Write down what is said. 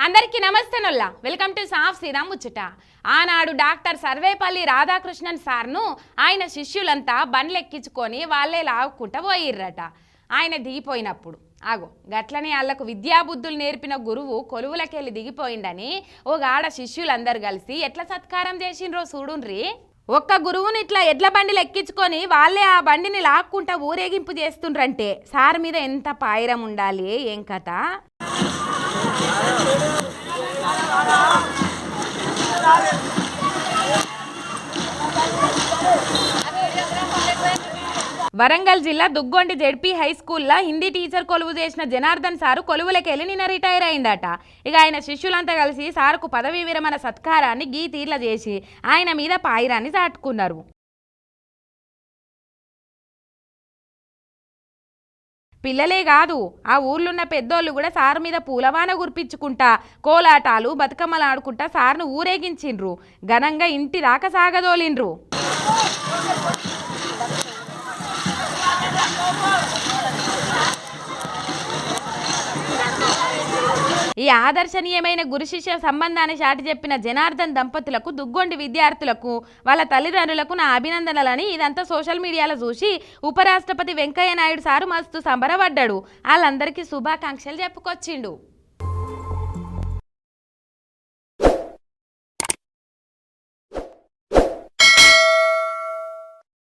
అందరికీ నమస్తేనుల్లా welcome to సాఫ్ సీదా ముచ్చట. ఆనాడు డాక్టర్ సర్వేపల్లి రాధాకృష్ణన్ సార్ను ఆయన శిష్యులంతా బండ్లెక్కించుకొని వాళ్ళే లాక్కుంటా పోయిర్రట. ఆయన దిగిపోయినప్పుడు. ఆగో గట్లనే వాళ్ళకు విద్యాబుద్ధులు నేర్పిన గురువు కొలువులకెళ్ళి దిగిపోయిండని ఓ గాడ శిష్యులందరూ కలిసి ఎట్లా సత్కారం చేసిండ్రో చూడుండ్రి? ఒక్క గురువుని ఇట్లా ఎడ్ల బండిలు ఎక్కించుకొని వాళ్ళే ఆ బండిని లాక్కుంటా ఊరేగింపు చేస్తుండ్రంటే సార్ మీద ఎంత పాయిరం ఉండాలి ఏం కథ? వరంగల్ జిల్లా దుగ్గొండి జెడ్పీ హై స్కూల్లో హిందీ టీచర్ కొలువు చేసిన జనార్దన్ సారు కొలువులకెళ్ళి నిన్న రిటైర్ అయిందట. ఇక ఆయన శిష్యులంతా కలిసి సారుకు పదవీ విరమణ సత్కారాన్ని గీ తీర్ల చేసి ఆయన మీద పాయిరాన్ని చాటుకున్నారు. పిల్లలే కాదు ఆ ఊర్లున్న పెద్దోళ్ళు కూడా సారు మీద పూలవాన గుర్పించుకుంటా కోలాటాలు బతుకమ్మలు ఆడుకుంటా సార్ను ఊరేగించిండ్రు. ఘనంగా ఇంటి దాకా సాగదోలిండ్రు. ఈ ఆదర్శనీయమైన గురు శిష్య సంబంధాన్ని చాటి చెప్పిన జనార్దన్ దంపతులకు దుగ్గొండి విద్యార్థులకు వాళ్ళ తల్లిదండ్రులకు నా అభినందనలని ఇదంతా సోషల్ మీడియాలో చూసి ఉపరాష్ట్రపతి వెంకయ్య నాయుడు సారు మస్తు సంబరపడ్డాడు. వాళ్ళందరికీ శుభాకాంక్షలు చెప్పుకొచ్చిండు.